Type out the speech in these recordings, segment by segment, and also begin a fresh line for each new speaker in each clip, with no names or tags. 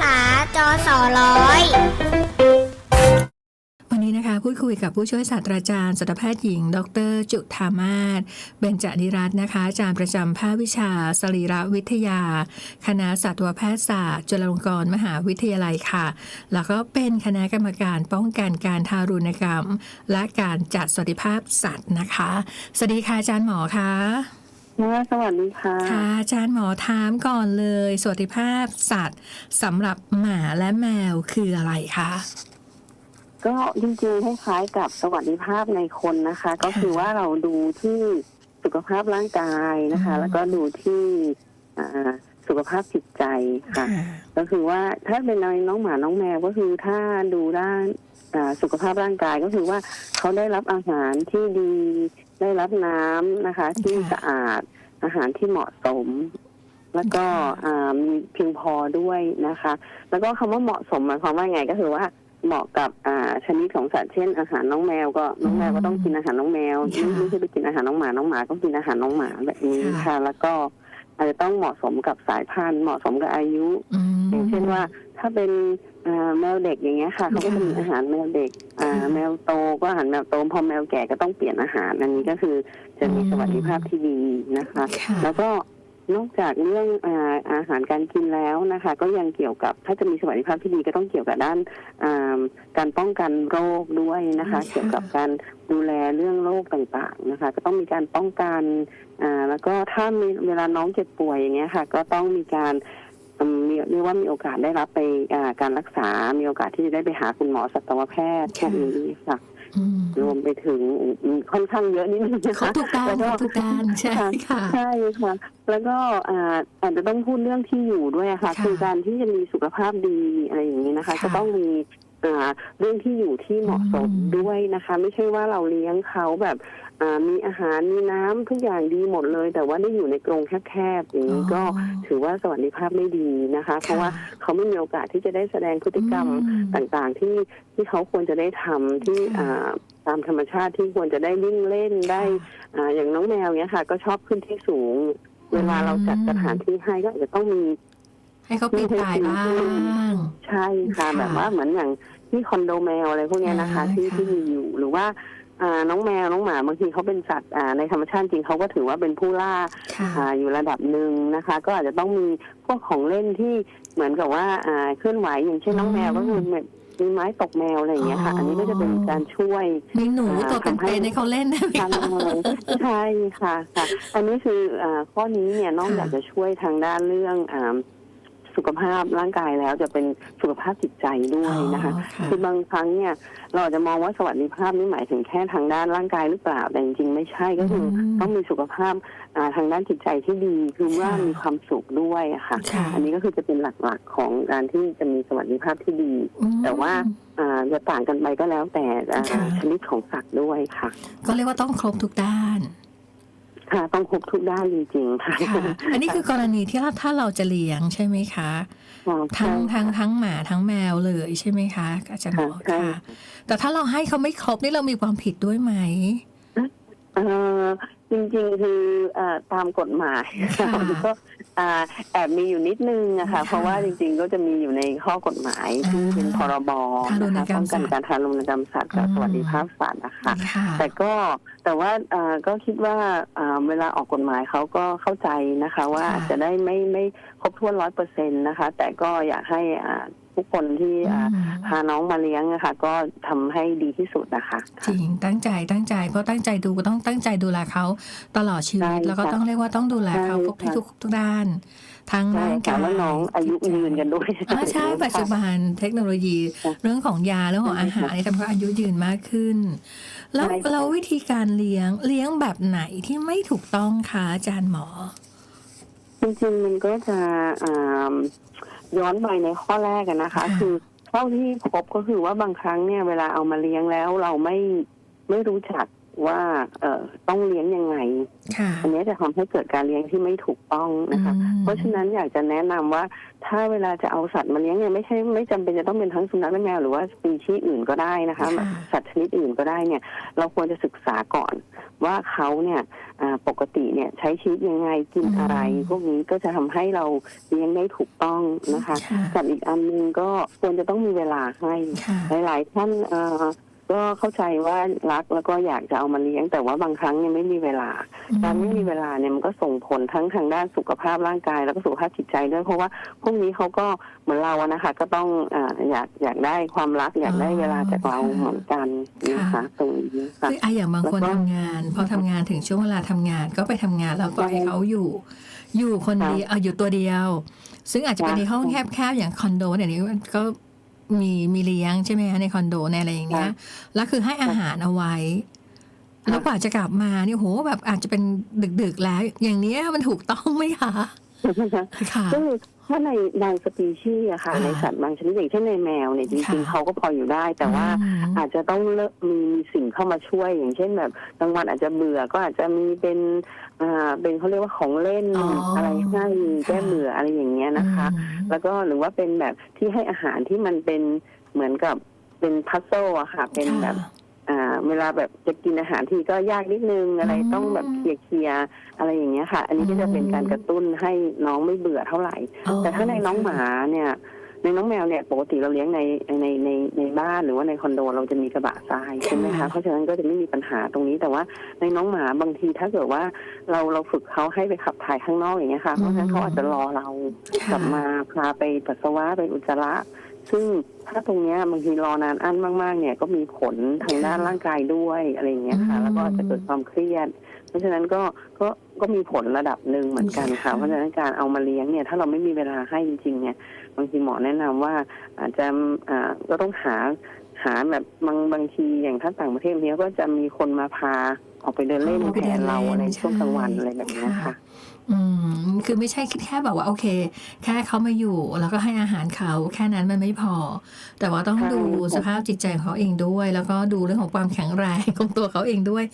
ษาจอสอร้อย
วันนี้นะคะพูดคุยกับผู้ช่วยศาสตราจารย์สัตวแพทย์หญิง ดร จุธามาศเบญจนิรัตน์นะคะอาจารย์ประจำภาควิชา สรีรวิทยา คณะสัตวแพทยศาสตร์ จุฬาลงกรณ์มหาวิทยาลัยค่ะ แล้วก็เป็นคณะกรรมการป้องกันการทารุณกรรม และการจัดสวัสดิภาพสัตว์นะคะ สวัสดีค่ะอาจารย์หมอคะ
ค่ะสวัสดีค่ะ
ค่ะอาจารย์หมอถามก่อนเลย สวัสดิภาพสัตว์สำหรับหมาและแมวคืออะไรคะ
ก็จริงๆคล้ายๆกับสวัสดิภาพในคนนะคะ ก็คือว่าเราดูที่สุขภาพร่างกายนะคะ
อืม
แล้วก็ดูที่อ่าสุขภาพจิตใจค่ะ ก็คือว่าถ้าเป็นในน้องหมาน้องแมวก็คือถ้าดูด้านอ่าสุขภาพร่างกายก็คือว่าเขาได้รับอาหารที่ดีได้รับน้ำนะคะ ที่สะอาด อาหารที่เหมาะสม แล้วก็อ่ามีเพียงพอด้วยนะคะ แล้วก็คำว่าเหมาะสมหมายความว่าไงก็คือว่าเหมาะกับอ่าชนิดของสัตว์เช่น อาหารน้องแมวก็น้องแมวก็ต้องกินอาหารน้องแมวไม่ไม่ใช่ไปกินอาหารน้องหมาน้องหมาก็กินอาหารน้องหมาแบบนี้ค่ะ แล้วก็อาจจะต้องเหมาะสมกับสายพันธุ์เหมาะสมกับอายุ
อืม
อย่างเช่นว่าถ้าเป็น อ่าแมวเด็กอย่างเงี้ยค่ะเขาก็จะมีอาหารแมวเด็ก อ่า
ค่ะ
แมวโตก็อาหารแมวโตพอแมวแก่ก็ต้องเปลี่ยนอาหารอันนี้ก็คือจะมี
อืม
สวัสดิภาพที่ดีนะคะ
ค่ะ
แล้วก็นอกจากเรื่องอาอาหารการกินแล้วนะคะ ก็ยังเกี่ยวกับถ้าจะมีสวัสดิภาพที่ดีก็ต้องเกี่ยวกับด้านอ่าการป้องกันโรคด้วยนะคะ
ค่ะ
เกี่ยวกับการดูแลเรื่องโรคต่างๆนะคะ ก็ต้องมีการป้องกันอ่าแล้วก็ถ้ามีเวลาน้องเจ็บป่วยอย่างเงี้ยค่ะ ก็ต้องมีการอืมมี เรียกว่ามีโอกาสได้รับไปอ่าการรักษา มีโอกาสที่จะได้ไปหาคุณหมอสัตวแพทย์พวกนี้ค่ะ
อืม
รวมไปถึงอืมค่อนข้างเยอะนิดนึงนะ
ครบ
คะ
ทุกด้าน
แล้ว
ค
ก็
รบทุกด้านใช่ค่ะ
ใช่ค่ะ แล้วก็อ่าอาจจะต้องพูดเรื่องที่อยู่ด้วยอะค่ะ
ค่ะ
คือการที่จะมีสุขภาพดีอะไรอย่างนี้นะคะ
ค่ะ
ก็ต้องมีอ่าเรื่องที่อยู่ที่เหมาะสม
อืม
ด้วยนะคะ ไม่ใช่ว่าเราเลี้ยงเขาแบบอ่า มีอาหารมีน้ำทุกอย่างดีหมดเลย แต่ว่าได้อยู่ในกรงแคบๆอย่างนี้ก็ถือว่าสวัสดิภาพไม่ดีนะคะ เพราะว่าเขาไม่มีโอกาสที่จะได้แสดงพฤติกรรม
อืม
ต่างๆ ที่ที่เขาควรจะได้ทำที่
ค่ะ
อ่าตามธรรมชาติที่ควรจะได้วิ่งเล่นได้อ่าอย่างน้องแมวเนี้ยค่ะ ก็ชอบขึ้นที่สูง เวลาเราจัดสถานที่ให้ก็อาจจะต้องมี
ให้เขาปีนป่ายบ้าง
ใช่ค่ะ
ค่ะ
แบบว่าเหมือนอย่างที่คอนโดแมวอะไรพวกเนี้ยนะคะ
อ่า
ที่
ค่ะ
ที่มีอยู่หรือว่าอ่า น้องแมวน้องหมาบางทีเขาเป็นสัตว์อ่าในธรรมชาติจริงเขาก็ถือว่าเป็นผู้ล่า
ค่ะ
อ่าอยู่ระดับหนึ่งนะคะ ก็อาจจะต้องมีพวกของเล่นที่เหมือนกับว่าอ่าเคลื่อนไหวอย่างเช่นน้องแมว
อืม
ก็คือแบบมีไม้ตกแมวอะไรอย่างเงี้ยค่ะ
อ๋ออั
อันนี้ก็จะเป็นการช่วย
มีหนู
อ่า
ตัวเป็น
ทำให้
ๆให้เขาเล่นได้ไหม
ทาง
คะ
เลยใช่ค่ะค่ะ อันนี้คืออาข้อนี้เนี่ยนอกจาก
ค่ะ
จะช่วยทางด้านเรื่องอา สุขภาพร่างกายแล้วจะเป็นสุขภาพจิตใจด้วยนะคะ
อ๋อค่ะ
คือบางครั้งเนี่ยเราอาจจะมองว่าสวัสดิภาพนี่หมายถึงแค่ทางด้านร่างกายหรือเปล่าแต่จริงๆไม่ใช่ก็คืออ
ม
ต้องมีสุขภาพอ่าทางด้านจิตใจที่ดีคือว่า
ค่ะ
มีความสุขด้วยอะค่ะ
ค่ะ
อันนี้ก็คือจะเป็นหลักๆของการที่จะมีสวัสดิภาพที่ดี
อืม
แต่ว่า อ่าจะต่างกันไปก็แล้วแต่อ่า
ค่ะ
ชนิดของสัตว์ด้วยค่ะ
ก็เรียกว่าต้องครบทุกด้าน
ค่ะต้องครบทุกด้านจริงๆค่ะ
ค่ะอันนี้คือกรณีที่เราถ้าเราจะเลี้ยงใช่ไหมคะ
ค่ะ
ทั้ง
ใช่
ทั้งทั้งหมาทั้งแมวเลยใช่ไหมคะอาจารย์หมอ
ค่ะใช่
ค่ะ แต่ถ้าเราให้เขาไม่ครบนี่เรามีความผิดด้วยไหม
เอ่อ จริงๆ คือเอ่อตามกฎหมาย
ค่ะ
มันก็อ่าแอบมีอยู่นิดนึงอะค่ะ
ค่ะ
เพราะว่าจริงๆก็จะมีอยู่ในข้อกฎหมายที่
อ่า
เป็นพรบ
ทารุณ
นะคะ
กรร
ป้
ม
องกัน
สัตว์
การทารุณกรรมสัตว์กับ
อืม
สวัสดิภาพสัตว์นะคะ
ค่ะ
แต่ก็แต่ว่าเอ่อก็คิดว่าเอ่อเวลาออกกฎหมายเขาก็เข้าใจนะคะ ว่า
ค่ะ
อาจจะได้ไม่ไม่ครบถ้วนร้อยเปอร์เซ็นต์นะคะ แต่ก็อยากให้อ่า ทุกคนที่อ่า
อืม
พาน้องมาเลี้ยงนะคะ ก็ทำให้ดีที่สุดนะคะ
จริงตั้งใจตั้งใจเพราะตั้งใจดูก็ต้องตั้งใจดูแลเขาตลอดชีวิต
ใช่
แล้วก็
ค่ะ
ต้องเรียกว่าต้องดูแลเขา
ใช่
ครบให้
ค่ะ
ทุกทุกด้านทั้ง
ใช่
ร่าง
ค่ะ
กาย
แล้วน้องอายุยืนกันด้วย
อ่าใช่ปัจจุบันเทคโนโลยี
ค่ะ
เรื่องของยาเรื่องของอาหารนี่ทำให้อายุยืนมากขึ้น แล้ว
ใช่ค่ะ
แล้ววิธีการเลี้ยงเลี้ยงแบบไหนที่ไม่ถูกต้องคะอาจารย์หมอ
จริงๆมันก็จะอ่า ย้อนไปในข้อแรกกันนะคะ
ค่ะ
คือเท่าที่พบก็คือว่าบางครั้งเนี่ยเวลาเอามาเลี้ยงแล้วเราไม่ไม่รู้จัก ว่าเอ่อต้องเลี้ยงยังไง
ค่ะ
อันนี้จะทำให้เกิดการเลี้ยงที่ไม่ถูกต้องนะคะ
อืม
เพราะฉะนั้นอยากจะแนะนำว่า ถ้าเวลาจะเอาสัตว์มาเลี้ยงเนี่ยไม่ใช่ไม่จำเป็นจะต้องเป็นทั้งสุนัขและแมวหรือว่าสปีชีส์อื่นก็ได้นะคะ
ค่ะ
สัตว์ชนิดอื่นก็ได้เนี่ย เราควรจะศึกษาก่อนว่าเขาเนี่ยอ่าปกติเนี่ยใช้ชีวิตยังไงกินอะไร พวกนี้ก็จะทำให้เราเลี้ยงได้ถูกต้องนะคะ
ค่ะ
กับอีกอันหนึงก็ควรจะต้องมีเวลาให้
ค่ะ
หลาย ๆ ท่านเอ่อ ก็เข้าใจว่ารักแล้วก็อยากจะเอามาเลี้ยง แต่ว่าบางครั้งเนี่ยไม่มีเวลา การไม่มีเวลาเนี่ยมันก็ส่งผลทั้งทางด้านสุขภาพร่างกาย แล้วก็สุขภาพจิตใจด้วยเพราะว่าพวกนี้เขาก็เหมือนเราอะนะคะ ก็ต้องอาอยากอยากได้ความรักอยากได้เวลาจากเราเหมือนกันนะคะตรงนี้ค่ะ
คือไอะอย่างบางคน
แล้วก็
ทำงานพอทำงานถึงช่วงเวลาทำงานก็ไปทำงานแล้วก็ให้เขาอยู่ อยู่คนเดียวเอาอยู่ตัวเดียว ซึ่งอาจจะเป็น
ค่ะ
ในห้องแคบๆอย่างคอนโดเนี่ยนี้ก็ มีมีเลี้ยงใช่ไหมคะในคอนโดในอะไรอย่างเงี้ย
ค่ะ
แล้วคือให้อาหารเอาไว้
ค่ะ
แล้วกว่าจะกลับมานี่โหแบบอาจจะเป็นดึกๆแล้ว อย่างเนี้ยมันถูกต้องไหมคะ ค่ะ
ก็คือถ้าในบางสปีชีส์อะค่ะ
ค่ะ
ในสัตว์บางชนิดอย่างเช่นในแมวเนี่ยจริง
ค่ะ
ๆเขาก็พออยู่ได้ แต่ว่า
อืม
อาจจะต้องเลิกมีสิ่งเข้ามาช่วย อย่างเช่นแบบบางวันอาจจะเบื่อก็อาจจะมีเป็นอ่าเป็นเขาเรียกว่าของเล่น
อ๋ออ
อะไรให้แก้เบื่ออะไรอย่างเงี้ยนะคะ
อืม
แล้วก็หรือว่าเป็นแบบที่ให้อาหารที่มันเป็นเหมือนกับเป็นพัซโซอะค่ะ เป็นแบบ
ค่ะ
อ่าเวลาแบบจะกินอาหารทีก็ยากนิดนึงอะไร
อืม
ต้องแบบเคลียร์เคลียร์อะไรอย่างเงี้ยค่ะ อันนี้ก็จะเป็นการกระตุ้นให้น้องไม่เบื่อเท่าไหร่
อ๋อ
แต่ถ้าในน้องหมาเนี่ย ในน้องแมวเนี่ยปกติเราเลี้ยงในในในในบ้านหรือว่าในคอนโดเราจะมีกระบะทรายใช่ไหมคะเพราะฉะนั้นก็จะไม่มีปัญหาตรงนี้แต่ว่าในน้องหมาบางทีถ้าเกิดว่าเราเราฝึกเขาให้ไปขับถ่ายข้างนอกอย่างเงี้ยค่ะเพราะฉะนั้นเขาอาจจะรอเรากลับมาพาไปปัสสาวะไปอุจจาระ ซึ่งถ้าตรงเนี้ยบางทีรอนานอั้นมากๆ เนี่ยก็มีผลทางด้านร่างกายด้วยอะไรอย่างเงี้ยค่ะ
อืม
แล้วก็อาจจะเกิดความเครียด เพราะฉะนั้นก็ก็ก็มีผลระดับหนึ่งเหมือนกันค่ะ
ค่ะ
เพราะฉะนั้นการเอามาเลี้ยงเนี่ยถ้าเราไม่มีเวลาให้จริงๆเนี่ยบางทีหมอแนะนำว่า อาจจะอ่าก็ต้องหาหาแบบบางบางทีอย่างถ้าต่างประเทศเนี้ยก็จะมีคนมาพา ออกไปเดินเล่น
อ๋อไป
แท
เดิ
น
นเล่น
เราในช่วงกลางวัน
ใช่
อะไรแบบเนี้ยค่ะ
อืมคือไม่ใช่แค่แบบว่าโอเค แค่เขามาอยู่แล้วก็ให้อาหารเขาแค่นั้นมันไม่พอ แต่ว่าต้อง
ใช่
ดู
ค่ะ
สภาพจิตใจของเขาเองด้วย แล้วก็ดูเรื่องของความแข็งแรงของตัวเขาเองด้วย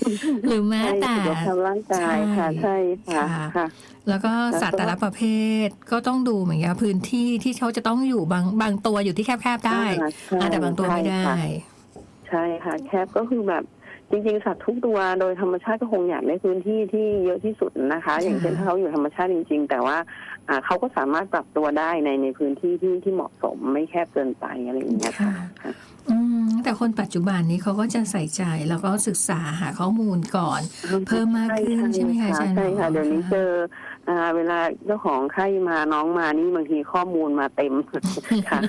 หรือแม้
ใช่
แต่
สุขภาพร่างกายค่ะ
ใช่
ใช่ค่ะ
ค่ะ
ค่ะ
แล้วก็สัตว์แต่ละประเภทก็ต้องดูเหมือนกันพื้นที่ที่เขาจะต้องอยู่บางบางตัวอยู่ที่แคบๆได้
อ่าใช่
อ่าแต่บางตัวไม่ได้
ใช่ค่ะใช่ค่ะแคบก็คือแบบ จริงๆสัตว์ทุกตัวโดยธรรมชาติก็คงอยากได้พื้นที่ที่เยอะที่สุดนะคะ
ใช่
อย่างเช่นถ้าเขาอยู่ธรรมชาติจริง ๆ แต่ว่าอ่าเขาก็สามารถปรับตัวได้ในในพื้นที่ที่ที่เหมาะสมไม่แคบเกินไปอะไรอย่างเงี้ยค่ะค่ะ
อืมแต่คนปัจจุบันนี้เขาก็จะใส่ใจแล้วก็ศึกษาหาข้อมูลก่อน เพิ่มมากขึ้นใช่ไหมคะอาจารย์
ใช่ค่ะ
หมอ
เดี๋ยวนี้
ค่ะ
เจอ อ่าเวลาเจ้าของไข้มาน้องมานี่บางทีข้อมูลมาเต็มค่ะ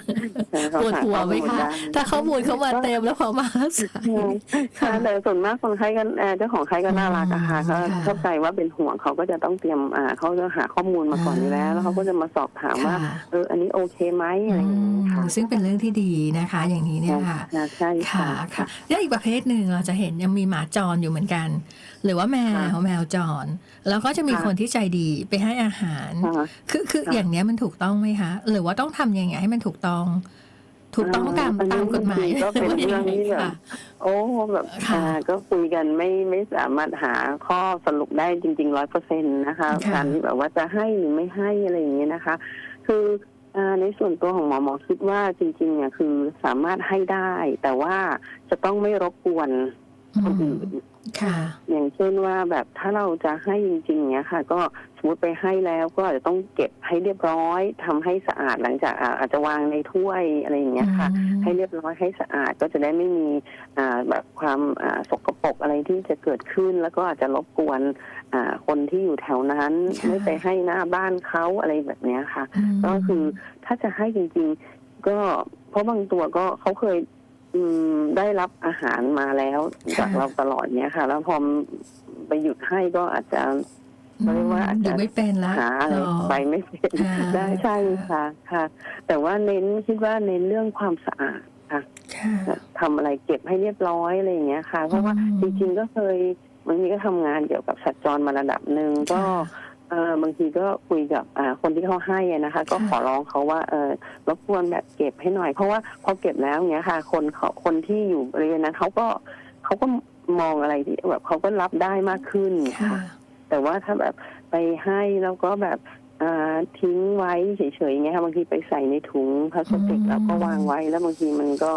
ปวดหัวไหมคะถ้าข้อมูลเขามาเต็มแล้วพอมารักษา
ค่ะแต่ส่วนมากคนไข้ก็เอ่อเจ้าของไข้ก็น่ารักอะค่ะก็
ค่ะ
เข้าใจว่าเป็นห่วงเขาก็จะต้องเตรียมอ่าเขาจะหาข้อมูลมาก่อนอยู่แล้ว แล้วเขาก็จะมาสอบถามว่า
ค่ะ
เอออันนี้โอเคไหมอะไรอย่างนี้ค่ะ
ซึ่งเป็นเรื่องที่ดีนะคะ อย่างนี้เนี่ยค่ะ
ค่ะใช่
ค่ะ
ค่ะ
ค่ะแล้วอีกประเภทหนึ่งเราจะเห็นยังมีหมาจรอยู่เหมือนกัน หรือว่าแมว
ค่ะ
แมวจร แล้วก็จะมี
ค่ะ
คนที่ใจดีไปให้อาหาร
ค่ะ
คือคือ
ค่ะ
อย่างเนี้ยมันถูกต้องไหมคะ หรือว่าต้องทำยังไงให้มันถูกต้อง ถูกต้องตาม
อันนี้
ตามกฎหมาย
จริงๆก็เป็นเรื่องที่แบบ
ค่ะ
โอ้แบบ
ค่ะ
อ่าก็คุยกันไม่ไม่สามารถหาข้อสรุปได้จริงๆร้อยเปอร์เซ็นต์นะคะ
ค่ะ
การที่แบบว่าจะให้หรือไม่ให้อะไรอย่างเงี้ยนะคะ คืออ่าในส่วนตัวของหมอหมอคิดว่าจริงๆเนี่ยคือสามารถให้ได้ แต่ว่าจะต้องไม่รบกวนคนอื่น
ค่ะ
อย่างเช่นว่าแบบถ้าเราจะให้จริงๆเนี้ยค่ะ ก็สมมติไปให้แล้วก็อาจจะต้องเก็บให้เรียบร้อยทำให้สะอาดหลังจากอ่าอาจจะวางในถ้วยอะไรอย่างเงี้ยค่ะ ให้เรียบร้อยให้สะอาดก็จะได้ไม่มีอ่าแบบความอ่าสกปรกอะไรที่จะเกิดขึ้น แล้วก็อาจจะรบกวนอ่าคนที่อยู่แถวนั้น
ค่ะ
ไม่ไปให้หน้าบ้านเขาอะไรแบบเนี้ยค่ะ
ม
ก็คือถ้าจะให้จริง ๆ ก็เพราะบางตัวก็เขาเคย อืมได้รับอาหารมาแล้วจากเราตลอดเนี้ยค่ะ แล้วพอไปหยุดให้ก็อาจจะ เขาเรียกว่าอาจจะ
ดูไม่เป็นละ
หาอะไร
อ๋อ
ไปไม่เป็น
ค่ะ
ได้ใช่ค่ะค่ะ แต่ว่าเน้นคิดว่าเน้นเรื่องความสะอาดค่ะ
ค่ะ
ทำอะไรเก็บให้เรียบร้อยอะไรอย่างเงี้ยค่ะ เพราะว่า
อืม
จริงๆก็เคยบางทีก็ทำงานเกี่ยวกับสัตว์จรมาระดับหนึ่งก็
ค่ะ
เออบางทีก็คุยกับอ่าคนที่เขาให้อะนะคะ ก็
ค่ะ
ขอร้องเขาว่าเออรบกวนแบบเก็บให้หน่อย เพราะว่าพอเก็บแล้วเนี้ยค่ะ คนเขาคนที่อยู่บริเวณนั้นเขาก็เขาก็มองอะไรที่แบบเขาก็รับได้มากขึ้น
ค่ะ
ค่ะแต่ว่าถ้าแบบไปให้แล้วก็แบบอ่า ทิ้งไว้เฉยๆอย่างเงี้ยค่ะบางทีไปใส่ในถุงพลาสติก
อืม
แล้วก็วางไว้แล้วบางทีมันก็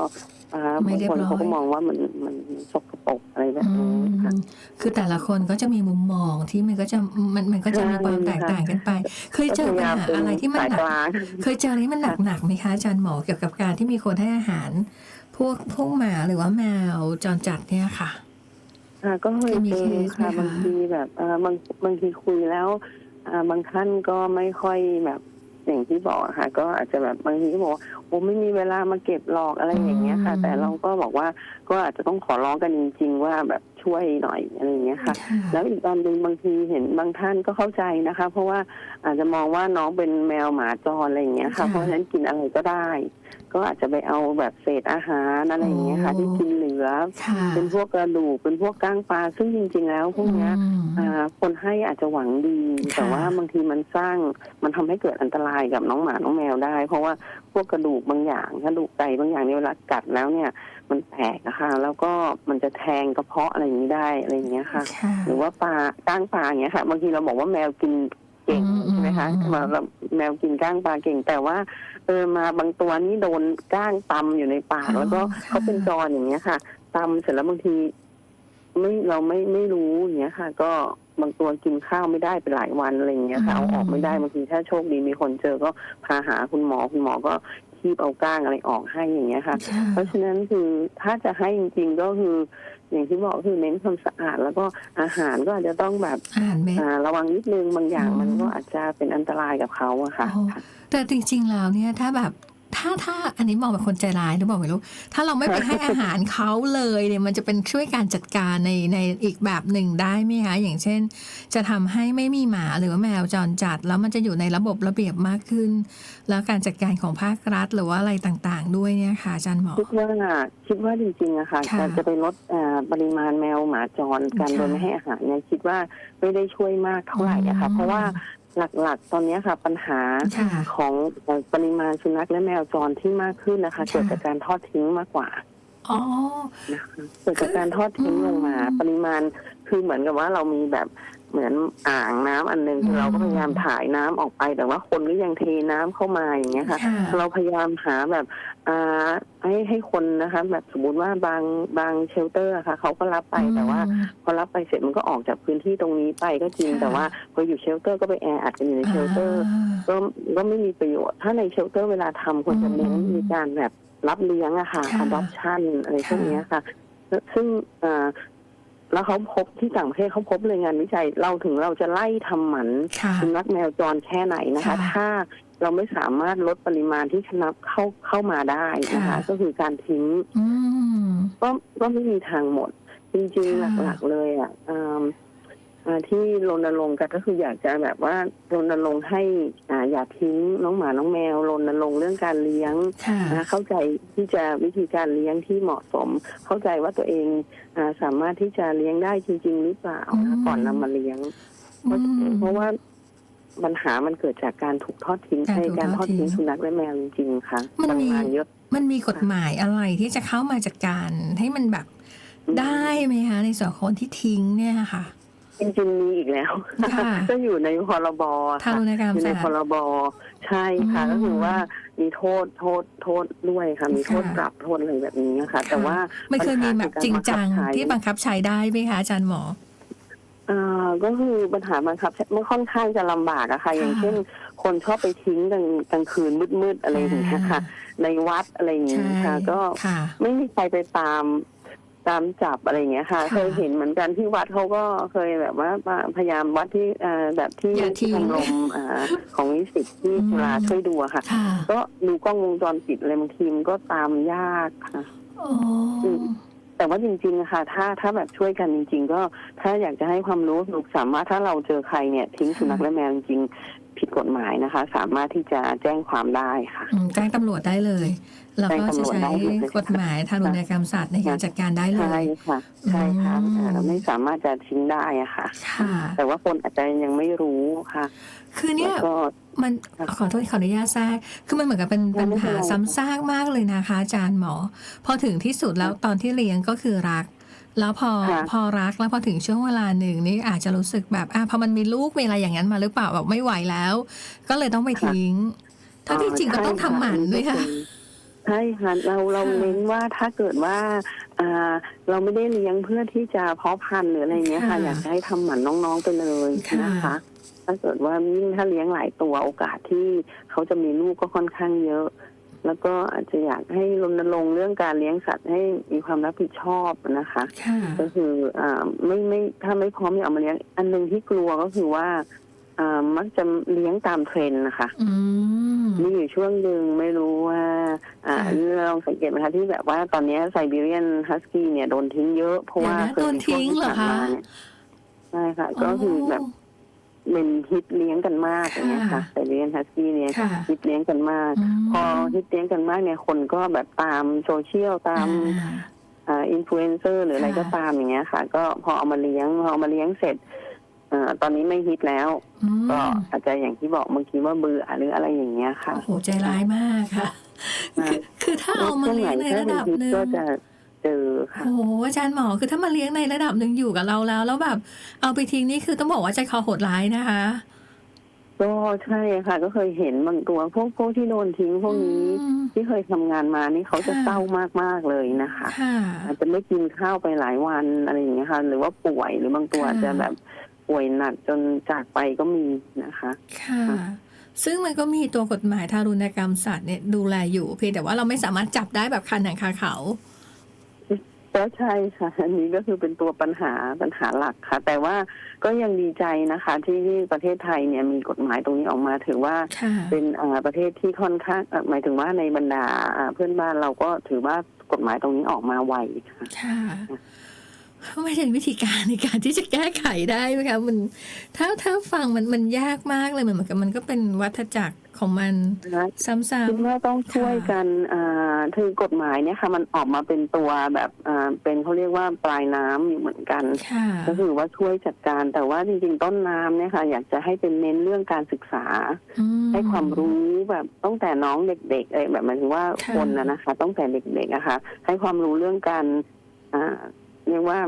อ่า
ไม่
บาง
เรียบ
คน
ร้อย
เขาก็มองว่ามันมันสกปรกอะไรแบบ
อื
นี้ค่ะ
มคือแต่ละคนก็จะมีมุมมองที่มันก็จะมันมันก็จะมีความแตกต่างกันไป เคยเจอปัญหาอะไรที่มัน
สาย
หนั
ก
ก
ลาง
เคยเจออะไรที่มันหนักหนักๆไหมคะอาจารย์หมอเกี่ยวกับการที่มีคนให้อาหาร พวกพวกหมาหรือว่าแมวจรจัดเนี่ยค่ะ
ค่ะก็เคย
มี
เจ
เค
อ
สไหม
ค่ะ
คะ
บางทีแบบเอ่อบางบางทีคุยแล้ว อ่าบางท่านก็ไม่ค่อยแบบอย่างที่บอกอะค่ะ ก็อาจจะแบบบางทีก็บอกว่าโอ้ไม่มีเวลามาเก็บหรอกอะไรอย่างเงี้ยค่ะ แต่เราก็บอกว่าก็อาจจะต้องขอร้องกันจริง ๆ ว่าแบบ ช่วยหน่อยอะไรอย่างเงี้ยค่ะ
ค่ะ
แล้วอีกตอนหนึ่งบางทีเห็นบางท่านก็เข้าใจนะคะ เพราะว่าอาจจะมองว่าน้องเป็นแมวหมาจรอะไรอย่างเงี้ยค่ะ
ค่ะ
เพราะฉะนั้นกินอะไรก็ได้ ก็อาจจะไปเอาแบบเศษอาหารอะไรอย่างเงี้ยค่ะ
โอ้
ที่กินเหลือ
ค่ะ
เป็นพวกกระดูกเป็นพวกก้างปลาซึ่งจริง ๆ แล้วพวกเนี้ย
อืม
อ่าคนให้อาจจะหวังดี
ค่ะ
แต่ว่าบางทีมันสร้างมันทำให้เกิดอันตรายกับน้องหมาน้องแมวได้ เพราะว่าพวกกระดูกบางอย่างกระดูกไก่บางอย่างเนี่ยเวลากัดแล้วเนี่ยมันแตกนะคะแล้วก็มันจะแทงกระเพาะอะไรอย่างนี้ได้อะไรอย่างเงี้ยค่ะ
ค่ะ
หรือว่าปลาก้างปลาอย่างเงี้ยค่ะบางทีเราบอกว่าแมวกินเก่ง
อืม
ใช่ไหมคะ
อืม
มาแล้วแมวกินก้างปลาเก่ง แต่ว่าเออมาบางตัวนี่โดนก้างตำอยู่ในปากแล้วก็เขาเป็นจรอย่างเงี้ยค่ะตำเสร็จแล้วบางที ไม่เราไม่ไม่รู้อย่างเงี้ยค่ะ ก็บางตัวกินข้าวไม่ได้เป็นหลายวันอะไรอย่างเงี้ยค่ะเอาออกไม่ได้บางทีถ้าโชคดีมีคนเจอก็พาหาคุณหมอคุณหมอก็ คีบเอาก้างอะไรออกให้อย่างเงี้ยค่ะ
ค่ะ
เพราะฉะนั้นคือถ้าจะให้จริงๆก็คือ อย่างที่บอกคือเน้นความสะอาด แล้วก็อาหารก็อาจจะต้องแบบ
อาหารเม็ด
อ่าระวังนิดนึงบางอย่าง
อืม
มันก็อาจจะเป็นอันตรายกับเขาอะค่ะ
อ๋อแต่จริงๆ แล้วเนี่ยถ้าแบบ ถ้าถ้าอันนี้มองแบบคนใจร้ายหรือเปล่าไม่รู้ ถ้าเราไม่ไปให้อาหารเขาเลยเนี่ยมันจะเป็นช่วยการจัดการในในอีกแบบหนึ่งได้ไหมคะอย่างเช่น จะทำให้ไม่มีหมาหรือว่าแมวจรจัด แล้วมันจะอยู่ในระบบระเบียบมากขึ้น แล้วการจัดการของภาครัฐหรือว่าอะไรต่างๆ ด้วยเนี่ยค่ะอาจารย์หมอ
คิดว่าคิดว่าจริงๆอะค่ะ
ค่ะ
จะจะไปลดอ่าปริมาณแมวหมาจรการ
ค่ะ
โดยไม่ให้อาหารเนี่ยคิดว่าไม่ได้ช่วยมากเท่าไหร่อะค่ะ
อืม
เพราะว่า หลักๆ ตอนเนี้ยค่ะ ปัญหา
ค่ะ
ของเอ่อปริมาณสุนัขและแมวจรที่มากขึ้นนะคะ
ค่ะ
เกิดจากการทอดทิ้งมากกว่า
อ๋อ
นะคะเกิดจากการทอดทิ้งลงมา
อืม
ปริมาณคือเหมือนกับว่าเรามีแบบ เหมือนอ่างน้ำอันหนึง
อืม
เราก็พยายามถ่ายน้ำออกไปแต่ว่าคนก็ยังเทน้ำเข้ามาอย่างเงี้ยค่ะ
ค่ะ
เราพยายามหาแบบอ่าให้ให้คนนะคะ แบบสมมติว่าบางบางเชลเตอร์อะค่ะเขาก็รับไปแต่ว่าพอรับไปเสร็จมันก็ออกจากพื้นที่ตรงนี้ไปก็จริง
ค่ะ
แต่ว่าพออยู่เชลเตอร์ก็ไปแออัดกันอยู่ในเชลเตอร์ก็ก็ไม่มีประโยชน์ ถ้าในเชลเตอร์เวลาทำควรจะเน้น
อืม
มีการแบบรับเลี้ยงอะค่ะ
ค่ะ
adoption อะไรพวก
ค่ะ
เนี้ยค่ะ ซึ่งเอ่อ แล้วเขาพบที่ต่างประเทศเขาพบเลยงานวิจัย เราถึงเราจะไล่ทำหมัน
ค่ะ
สุนัขแมวจรแค่ไหนนะคะ
ค่ะ
ถ้าเราไม่สามารถลดปริมาณที่ชนับเข้าเข้ามาได้นะคะ
ค่ะ
ก็คือการทิ้ง
อืม
ก็ก็ไม่มีทางหมด จริงๆ
ค่ะ
หลักๆเลยอะ อืมอ่าที่รณรงค์กันก็คืออยากจะแบบว่ารณรงค์ให้อ่าอย่าทิ้งน้องหมาน้องแมวรณรงค์เรื่องการเลี้ยง
ค่ะ
นะเข้าใจที่จะวิธีการเลี้ยงที่เหมาะสม เข้าใจว่าตัวเองอาสามารถที่จะเลี้ยงได้จริง ๆ หรือเปล่านะ
อืม
ก่อนนำมาเลี้ยง เพราะ
อืม
เพราะว่าปัญหามันเกิดจากการถูกทอดทิ้ง
การ
ใน
ถูก
การทอดทิ้ง
ทอดทิ้ง
สุนัขและแมวจริงๆค่ะ
มัน
ป
มี
ริมาณเยอะ
มันมีกฎหมายอะไรที่จะเข้ามาจัดการให้มันแบบ
อืม
ได้ไหมคะในส่วนของคนที่ทิ้งเนี่ยค่ะ
จริงๆมีอีกแล้ว
ค่ะ
ก็อยู่ในพรบ
ทา
ค่ะ
รุณกรรม
อยู่ใน
สัต
พ
ว์
รบใช่ค่ะ
อืม
ก็คือว่ามีโทษโทษโทษด้วยค่ะ มีโทษ
ค่ะ
ปรับโทษอะไรแบบนี้ค่ะแต่ว่า
ไม่เคยมีแบบจริงจังที่บังคับใช้ได้ไหมคะอาจารย์หมอ
อ่าก็คือปัญหาบังคับมันค่อนข้างจะลำบากอะค่ะ อย่างเช่น คนชอบไปทิ้งกลางกลางคืนมืดๆอะไรอย่างเงี้ยค่ะ ในวัดอะไรอย่างเงี้
ใช่
ยค่ะ ก็
ค่ะ
ไม่มีใครไปตาม ตามจับอะไรอย่างเงี้ยค่ะ
ค่ะ
เคยเห็นเหมือนกันที่วัดเขาก็เคยแบบว่าพยายามวัดที่อ่าแบบที่
อย่าทิ้ง
ชมรมอ่าของนิสิตที่
อืม
จุฬาช่วยดูอะค่ะ
ค่ะ
ก็ดูกล้องวงจรปิดอะไรบางทีมันก็ตามยากค่ะ
โอ้
แต่ว่าจริงๆอะค่ะ ถ้าถ้าแบบช่วยกันจริง ๆ ก็ถ้าอยากจะให้ความรู้ลูกสามารถถ้าเราเจอใครเนี่ยทิ้งสุนัขและแมวจริงๆ ผิดกฎหมายนะคะ สามารถที่จะแจ้งความได้ค่ะ
อืมแจ้งตำรวจได้เลย แล้วก็จะใช้
แจ้งตำรวจได้เลย
กฎหมายทารุณกรรมสัตว์ในการจัดการได้เล
ใช่
ย
ค่ะ ใช่ค่ะ
อืม
อ่าไม่สามารถจะทิ้งได้อะค่ะ
ค่ะ
แต่ว่าคนอาจจะยังไม่รู้ค่ะ
คือเนี่ย
แล้วก็
มัน
ค่ะ
ขอโทษขออนุญาตแทรกคือมันเหมือนกับเป็น
ไม่
ปัญ
เป็น
หา
ไร
ซ้ำซากมากเลยนะคะ อาจารย์หมอ พอถึงที่สุดแล้วตอนที่เลี้ยงก็คือรัก แล้วพอ
ค่ะ
พอรักแล้วพอถึงช่วงเวลาหนึ่งนี่อาจจะรู้สึกแบบอะพอมันมีลูกมีอะไรอย่างนั้นมาหรือเปล่าแบบไม่ไหวแล้ว ก็เลยต้องไปทิ้งทั้งที่จริงก็ต้องทำหมันด้วยค่ะ
ใช่ค่ะเราเรา
ค่ะ
เน้นว่าถ้าเกิดว่าอ่าเราไม่ได้เลี้ยงเพื่อที่จะเพาะพันธุ์หรืออะไรอย่างเงี้ยค่ะ
ค่ะ
อยากจะให้ทำหมันน้องๆไปเลย
ค่ะ
นะคะ ถ้าเกิดว่ายิ่งถ้าเลี้ยงหลายตัวโอกาสที่เขาจะมีลูกก็ค่อนข้างเยอะ แล้วก็อาจจะอยากให้รณรงค์เรื่องการเลี้ยงสัตว์ให้มีความรับผิดชอบนะคะ
ค่ะ
ก็คืออ่าไม่ไม่ถ้าไม่พร้อมอย่าเอามาเลี้ยง อันหนึ่งที่กลัวก็คือว่าอ่ามักจะเลี้ยงตามเทรนด์นะคะ
อืม
มีอยู่ช่วงหนึ่งไม่รู้ว่าอ่า
ค่ะ
เราลองสังเกตไหมคะที่แบบว่าตอนนี้ไซบีเรียนฮัสกี้เนี่ยโดนทิ้งเยอะเพราะว่า
เดี๋ยวนะ
เคยมีช่วงที่
โดนทิ้งเหรอ
ผ่าน
คะ
มาเนี่ยใช่ค่ะ ก็คือแบบ เป็นฮิตเลี้ยงกันมากอย่างเงี้ยค่ะไซบีเรียนฮัสกี้เนี่ย
ค่ะ
ฮิตเลี้ยงกันมาก
อืม
พอฮิตเลี้ยงกันมากเนี่ยคนก็แบบตามโซเชียลตาม
อ่า
อ่าอินฟลูเอนเซอร์หรืออะไร
ค่ะ
ก็ตามอย่างเงี้ยค่ะ ก็พอเอามาเลี้ยงพอเอามาเลี้ยงเสร็จเอ่อตอนนี้ไม่ฮิตแล้ว
อืม
ก็อาจจะอย่างที่บอกเมื่อกี้ว่าเบื่อหรืออะไรอย่างเงี้ยค่ะ
โอ้โหใจร้ายมากค่ะ
ค่ะ
คือคือถ้าเอามาเลี้ยงในระดับหนึ่ง
ก็จะ เจอค่ะ
โอ้โหอาจารย์หมอคือถ้ามาเลี้ยงในระดับหนึ่งอยู่กับเราแล้ว แล้วแบบ เอาไปทิ้งนี่คือต้องบอกว่าใจคอโหดร้ายนะคะ
ก็ใช่ค่ะ ก็เคยเห็นบางตัวพวกพวกที่โดนทิ้งพวกนี้
อืม
ที่เคยทำงานมานี่เขาจะ
ค่ะ
เศร้ามากๆเลยนะคะ
ค่ะ
อาจจะไม่กินข้าวไปหลายวันอะไรอย่างเงี้ยค่ะ หรือว่าป่วยหรือบางตัว
ค่ะ
อาจจะแบบป่วยหนักจนจากไปก็มีนะคะ
ค่ะ
ค่ะ
ซึ่งมันก็มีตัวกฎหมายทารุณกรรมสัตว์เนี่ยดูแลอยู่เพียงแต่ว่าเราไม่สามารถจับได้แบบคันหนังคาเขา
ก็ใช่ค่ะ อันนี้ก็คือเป็นตัวปัญหาปัญหาหลักค่ะ แต่ว่าก็ยังดีใจนะคะ ที่ที่ประเทศไทยเนี่ยมีกฎหมายตรงนี้ออกมาถือว่า
ค่ะ
เป็นอ่าประเทศที่ค่อนข้างเอ่อหมายถึงว่าในบรรดาอ่าเพื่อนบ้านเราก็ถือว่ากฎหมายตรงนี้ออกมาไวค่ะ
ค่ะ ไม่ใช่วิธีการในการที่จะแก้ไขได้ไหมคะมันถ้าถ้าฟังมันมันยากมากเลยมันเหมือนกับมันก็เป็นวัฏจักรของมันซ้ำ
คิดว่าต้องช่วยกันอ่าคือกฎหมายเนี่ยค่ะ มันออกมาเป็นตัวแบบอ่าเป็นเขาเรียกว่าปลายน้ำอยู่เหมือนกัน
ๆค่ะ
ก็คือว่าช่วยจัดการแต่ว่าจริงๆ ต้นน้ำเนี่ยค่ะ อยากจะให้เป็นเน้นเรื่องการศึกษา
อืม
ให้ความรู้แบบตั้งแต่น้องเด็กๆเอยแบบหมายถึงว่า
ค่ะ
คนนะนะคะตั้งแต่เด็กๆนะคะ ให้ความรู้เรื่องการอ่าเรี ยกว่า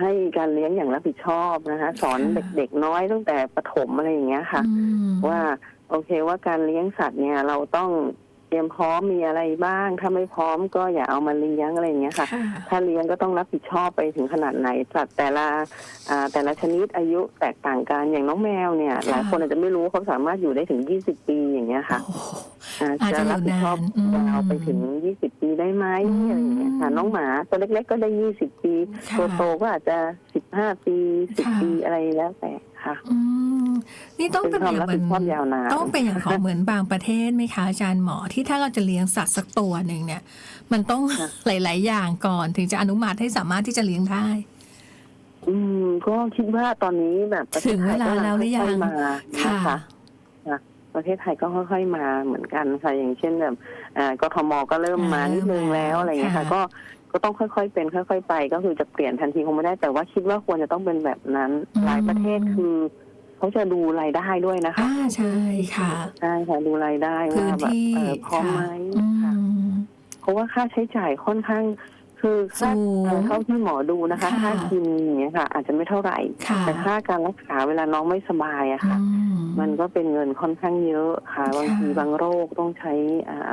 ให้การเลี้ยงอย่างรับผิดชอบนะคะ สอนเด็กๆน้อยตั้งแต่ประถมอะไรอย่างเงี้ยค่ะ
อืม
ว่าโอเคว่าการเลี้ยงสัตว์เนี่ยเราต้องเตรียมพร้อมมีอะไรบ้าง ถ้าไม่พร้อมก็อย่าเอามาเลี้ยงอะไรอย่างเงี้ยค่ะ
ค่ะ
ถ้าเลี้ยงก็ต้องรับผิดชอบไปถึงขนาดไหนสัตว์แต่ละอ่าแต่ละชนิดอายุแตกต่างกันอย่างน้องแมวเนี่ย
ค่ะ
หลายคนอาจจะไม่รู้เขาสามารถอยู่ได้ถึง20ปีอย่างเงี้ยค่ะ
โอ้โห
อ่า
อาจจะ
จะรับผิดชอบ
อยู่นาน
ยาวไป
อืม
ถึง20ปีได้ไหม
อืม
อะไรอย่างเงี้ยค่ะ น้องหมาตัวเล็ก ๆ ก็ได้20ปี
ค่ะ
ตัวโตก็อาจจะ15ปี
ค่ะ
10ปีอะไรแล้วแต่ ค่ะ
อืมนี่ต้อง
เป็
เป็น
น
อ
ความ
ย่าง
รับ
เหมื
ผิ
อน
ดชอบยาวนาน
ต้องเป็นอย่างของเหมือนบางประเทศไหมคะอาจารย์หมอที่ถ้าเราจะเลี้ยงสัตว์สักตัวหนึ่งเนี่ย มันต้อง
ค่ะ
หลาย ๆ อย่างก่อนถึงจะอนุมัติให้สามารถที่จะเลี้ยงได้
อืม ก็คิดว่าตอนนี้แบบประเท
ถึ
ศ
ง
ไท
เวยลา
ก็
แล้วหรือยัง
ค่อยๆมานะ
ค่ะ
คะประเทศไทยก็ค่อยๆมาเหมือนกันค่ะอย่างเช่นแบบอ่ากทมก็เริ่มมา
อ่า
นิดนึงแล้วอะไรอย่างเงี้ยค่ะ
ค่ะ
ก็ ก็ต้องค่อยๆเป็นค่อย ๆ ไป ก็คือจะเปลี่ยนทันทีคงไม่ได้แต่ว่าคิดว่าควรจะต้องเป็นแบบนั้น หลายประเทศคือเขาจะดูรายได้ด้วยนะคะ
อ่าใช่ค่ะ
ใช่ค่ะดูรายได้
พื้
ว่านแบบ
ที่
เออพร้อมไหม
ค่ะ
ค่ะ
อืม
เพราะว่าค่าใช้จ่ายค่อนข้างคือค่า
สูง
เอ่อเท่าที่หมอดูนะคะ
ค่ะ
ค่ากินอย่างเงี้ยค่ะ อาจจะไม่เท่าไหร่
ค่ะ
แต่ค่าการรักษาเวลาน้องไม่สบายอะค่ะ
อื
มันก็เป็นเงินค่อนข้างเยอะค่ะ บางทีบางโรคต้องใช้อ่า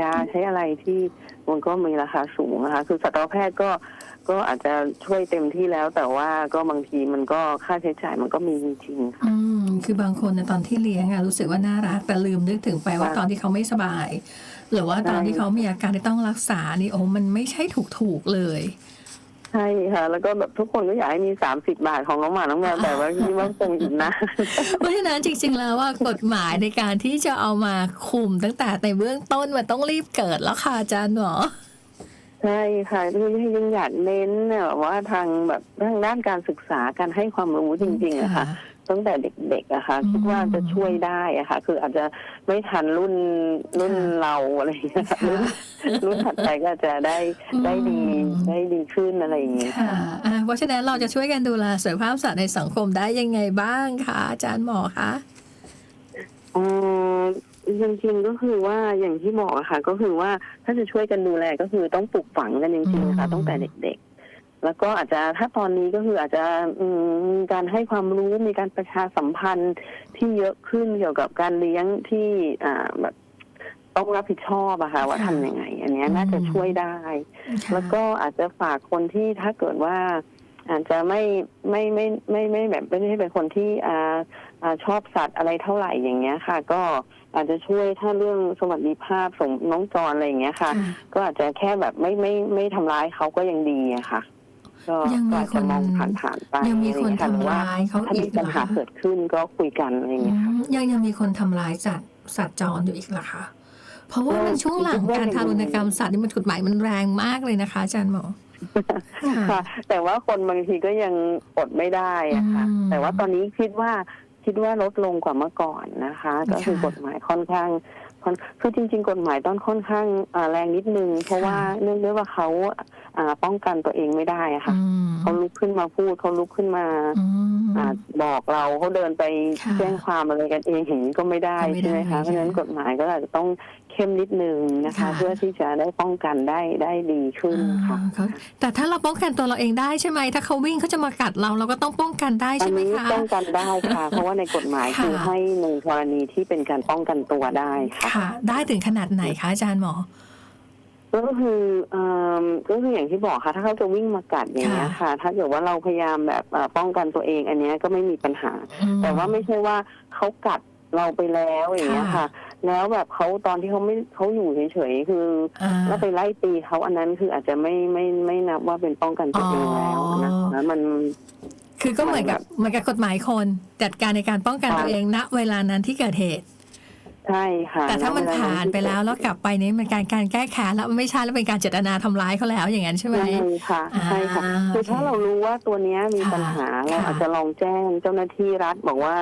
ยาใช้อะไรที่มันก็มีราคาสูงนะคะ คือสัตวแพทย์ก็ก็อาจจะช่วยเต็มที่แล้ว แต่ว่าก็บางทีมันก็ค่าใช้จ่ายมันก็มีจริงๆค่ะ
อืมคือบางคนในตอนที่เลี้ยงอะรู้สึกว่าน่ารักแต่ลืมนึกถึงไปว่า
ค่ะ
ตอนที่เขาไม่สบาย หรือว่าตอน
ใช่
ที่เขามีอาการที่ต้องรักษานี่โอ้มันไม่ใช่ถูกๆเลย
ใช่ค่ะ แล้วก็แบบทุกคนก็อยากให้มีสามสิบบาทของน้องหมาน้องแมวแต่ว่าคิดว่าคงอีกนะ
เพราะฉะนั้นจริง ๆ แล้วว่ากฎหมายในการที่จะเอามาคุมตั้งแต่ในเบื้องต้นมันต้องรีบเกิดแล้วค่ะอาจารย์หมอ
ใช่ค่ะคือยังอยากเน้นเนี่ยแบบว่าทางแบบทางด้านการศึกษาการให้ความรู้จริงๆอะค่ะ ตั้งแต่เด็กๆอะค่ะ
อืม
คิดว่าจะช่วยได้อะค่ะ คืออาจจะไม่ทันรุ่นรุ่น
ค่ะ
เราอะไรอย่างเงี้ยค่ะ
ค่ะ
รุ่นรุ่นถัดไปก็จะได้
อืม
ได้ดีได้ดีขึ้นอะไรอย่างเงี้ย
ค่ะอ่าเพราะฉะนั้นเราจะช่วยกันดูแลสุขภาพสัตว์ในสังคมได้ยังไงบ้างคะอาจารย์หมอคะ
อ๋อจริงๆก็คือว่าอย่างที่บอกอะค่ะ ก็คือว่าถ้าจะช่วยกันดูแลก็คือต้องปลูกฝังกันจริงๆค่ะตั้งแต่เด็กๆ แล้วก็อาจจะถ้าตอนนี้ก็คืออาจจะอืมมีการให้ความรู้มีการประชาสัมพันธ์ที่เยอะขึ้นเกี่ยวกับการเลี้ยงที่อ่าแบบต้องรับผิดชอบอะค่ะว่า
ค่ะ
ทำยังไง อันเนี้ยน่าจะ
อืม
ช่วยได้
ค่ะ
แล้วก็อาจจะฝากคนที่ถ้าเกิดว่าอาจจะไม่ไม่ไม่ไม่ไม่แบบไม่ได้เป็นคนที่อ่าอ่าชอบสัตว์อะไรเท่าไหร่อย่างเงี้ยค่ะ ก็อาจจะช่วยถ้าเรื่องสวัสดิภาพสมน้องจรอะไรอย่างเงี้ยค่ะ
ค่ะ
ก็อาจจะแค่แบบไม่ไม่ไม่ทำร้ายเขาก็ยังดีอะค่ะ ก็
ยังมี
ก็อาจจะมองผ่านผ่านๆไป
ยังมีคน
อะ
ทำ
ไรอย่งเงี้ยค่ะหรือว่า
ร้ายเขา
ถ้า
อี
มี
กเหร
ปัญ
อ
หา
คะ
เกิดขึ้นก็คุยกันอะไรอย่าง
อื
เงี้ยค่ะ
มยังยังมีคนทำร้ายสัตว์สัตว์จรอยู่อีกเหรอคะเพราะว่ามันช่วงหลังการทารุณกรรมสัตว์นี่มันกฎหมายมันแรงมากเลยนะคะอาจารย์หมอ
ค่ะแต่ว่าคนบางทีก็ยังอดไม่ได้อะค่ะ
อืม
แต่ว่าตอนนี้คิดว่าคิดว่าลดลงกว่าเมื่อก่อนนะคะ ก็คือ
ค่ะ
กฎหมายค่อนข้าง ค่อนคือจริง ๆ กฎหมายต้องค่อนข้างอ่าแรงนิดนึง เพราะว่าเนื่องด้วยว่าเขาอ่าป้องกันตัวเองไม่ได้อะค่ะ
อืม
เขาลุกขึ้นมาพูดเขาลุกขึ้นมา
อืม
อ่าบอกเราเขาเดินไป
ค่ะ
แจ้งความอะไรกันเองอย่างนี้ก็ไม่ได้
ก็ไม่ได้
ใช่ไหมคะ
ใช่
เพราะฉะนั้นกฎหมายก็อาจจะต้อง เข้มนิดนึงนะคะ
ค่ะ
เพื่อที่จะได้ป้องกันได้ได้ดีขึ้นค่ะ
อ่าเขาแต่ถ้าเราป้องกันตัวเราเองได้ใช่ไหมถ้าเขาวิ่งเขาจะมากัดเราเราก็ต้องป้องกันได้
อั
ใช่
น
ไหม
นี้
คะ
ป้องกันได้ค่ะ เพราะว่าในกฎหมาย
ค่ะ
คือให้ในกรณีที่เป็นการป้องกันตัวได้ค่ะ
ค่ะ ได้ถึงขนาดไหนคะอาจารย์หมอ
ก็คือเอ่อก็คืออย่างที่บอกค่ะ ถ้าเขาจะวิ่งมากัดอย่างเงี้ยค่ะ ถ้าเกิดว่าเราพยายามแบบเอ่อป้องกันตัวเอง อันเนี้ยก็ไม่มีปัญหาแต่ว่าไม่ใช่ว่าเขากัดเราไปแล้วอย่างเงี้ยค่ะ แล้วแบบเขาตอนที่เขาไม่เขาอยู่เฉยๆคือ
อ่า
แล้วไปไล่ตีเขาอันนั้นคืออาจจะไม่ไม่ไม่นับว่าเป็นป้องกันตัวเองแล้วนะคะมัน
คือก็เหมือนกับเหมือนกับกฎหมายคนจัดการในการป้องกัน
ค่ะ
ตัวเองณเวลานั้นที่เกิดเหตุ
ใช่ค่ะ
แต่ถ้ามัน
ณเวล
ผ่านไปแล้วแล้วกลับไปนี่มันการการแก้แค้นแล้วมันไม่ใช่แล้วเป็นการเจตนาทำร้ายเขาแล้วอย่างนั้นใช่ไหม
ใช่ค่ะใช่ค่ะ
อ่า
คือถ้าเรารู้ว่าตัวเนี้ยมี
ค่ะ
ปัญหาเรา
ค่ะ
อาจจะลองแจ้งเจ้าหน้าที่รัฐบอกว่า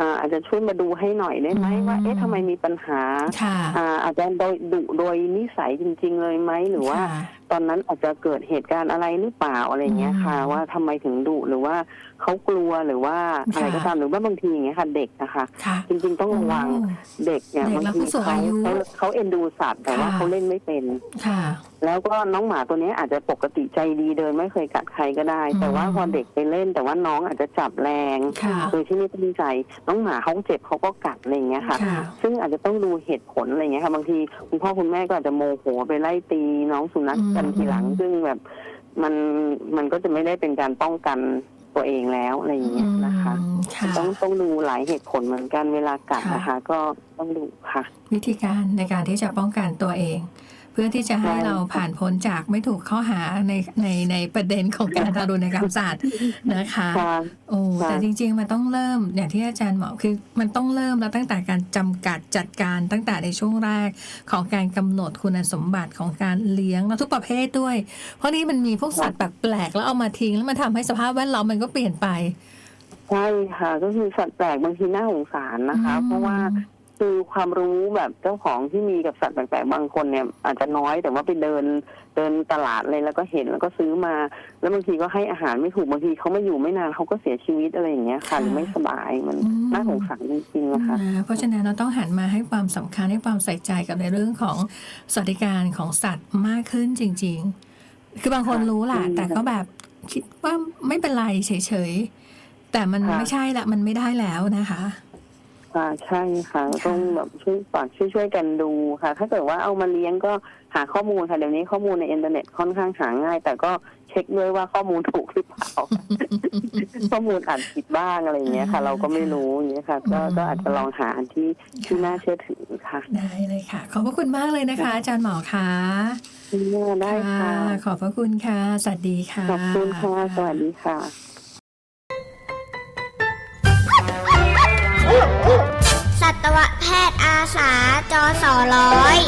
อ่าอาจจะช่วยมาดูให้หน่อยได้ไหม
อืม
ว่าเอ๊ะทำไมมีปัญหา
ค่ะ
อ่าอาจจะโดยดุโดยนิสัยจริง ๆ เลยไหมหรือว่า
ค่ะ
ตอนนั้นอาจจะเกิดเหตุการณ์อะไรหรือเปล่าอะไรเงี้ยค่ะ
อืม
ว่าทำไมถึงดุหรือว่าเขากลัวหรือว่าอะไร
ค่ะ
ก็ตามหรือว่าบางทีอย่างเงี้ยค่ะเด็กนะคะ
ค่ะ
จริงๆต้องระวัง
โอ้
เด็กเนี่ย
เด็ก
บาง
และ
ที
ผู้สูง
เขา
อายุ
เขาเขาเอ็นดูสัตว์แต่ว่า
ค่ะ
เขาเล่นไม่เป็น
ค่ะ
แล้วก็น้องหมาตัวเนี้ยอาจจะปกติใจดีเดินไม่เคยกัดใครก็ได้
อืม
แต่ว่าพอเด็กไปเล่น แต่ว่าน้องอาจจะจับแรง
ค่ะ
โดยที่ไม่ตั้งใจ น้องหมาเขาเจ็บเขาก็กัดอะไรอย่างเงี้ยค่ะ
ค่ะ
ซึ่งอาจจะต้องดูเหตุผลอะไรเงี้ยค่ะบางทีคุณพ่อคุณแม่ก็อาจจะโมโหไปไล่ตีน้องสุนัขกันทีหลัง ซึ่งแบบมันมันก็จะไม่ได้เป็นการป้องกันตัวเองแล้วอะไรอย่างเงี้ยนะคะ
อืมค่ะ
ต้องต้องดูหลายเหตุผลเหมือนกันเวลากัด
ค่ะ
นะคะ ก็ต้องดูค่ะ
วิธีการในการที่จะป้องกันตัวเองเพื่อที่จะให้
ใช่
เราผ่านพ้นจากไม่ถูกข้อหาในในในประเด็นของการทารุณกรรมสัตว์นะคะ
ค่ะ
โอ้
ค่ะ
แต่จริง ๆ มันต้องเริ่มอย่างที่อาจารย์บอกคือมันต้องเริ่มแล้วตั้งแต่การจำกัดจัดการตั้งแต่ในช่วงแรกของการกำหนดคุณสมบัติของการเลี้ยงแล้วทุกประเภทด้วย เพราะนี่มันมีพวกสัตว์แปลกๆแล้วเอามาทิ้งแล้วมันทำให้สภาพแวดล้อมมันก็เปลี่ยนไป
ใช่ค่ะ ก็คือสัตว์แปลกบางทีน่าสงสารนะคะ
อืม
เพราะว่า คือความรู้แบบเจ้าของที่มีกับสัตว์แปลกๆบางคนเนี่ย อาจจะน้อยแต่ว่าไปเดินเดินตลาดเลยแล้วก็เห็นแล้วก็ซื้อมา แล้วบางทีก็ให้อาหารไม่ถูกบางทีเขามาอยู่ไม่นานเขาก็เสียชีวิตอะไรอย่างเงี้ยค่ะหรือไม่สบายมัน
อืม
น่าสงสารจริงๆนะคะ
นะเพราะฉะนั้นเราต้องหันมาให้ความสำคัญให้ความใส่ใจกับในเรื่องของสวัสดิการของสัตว์มากขึ้นจริง ๆ คือบางคนรู้แหละ
อืม
แต่ก็แบบคิดว่าไม่เป็นไรเฉยๆแต่มัน
ค่ะ
ไม่ใช่ละมันไม่ได้แล้วนะคะ
ค่ะใช่ค่ะ
ค่ะ
ต้องแบบช่วยฝากช่วยช่วยๆกันดูค่ะ ถ้าเกิดว่าเอามาเลี้ยงก็หาข้อมูลค่ะเดี๋ยวนี้ข้อมูลในอินเทอร์เน็ตค่อนข้างหาง่าย แต่ก็เช็คด้วยว่าข้อมูลถูกหรือเปล่า ข้อมูลอ่านผิดบ้างอะไรอย่างเงี้ยค่ะ
อ่า
เราก็ไม่รู้อย่างเงี้ยค่ะ ก็
อืม
ก็อาจจะลองหาอันที่ที่น่าเชื่อถือค่ะ
ได้เลยค่ะ ขอบพระคุณมากเลยนะคะ อาจารย์หมอคะ
ได้ค่ะ
ขอบพระคุณค่ะ สวัสดีค่ะ
ขอบคุณค่ะสวัสดีค่ะ
สัตวแพทย์อาสาจอสอร้อย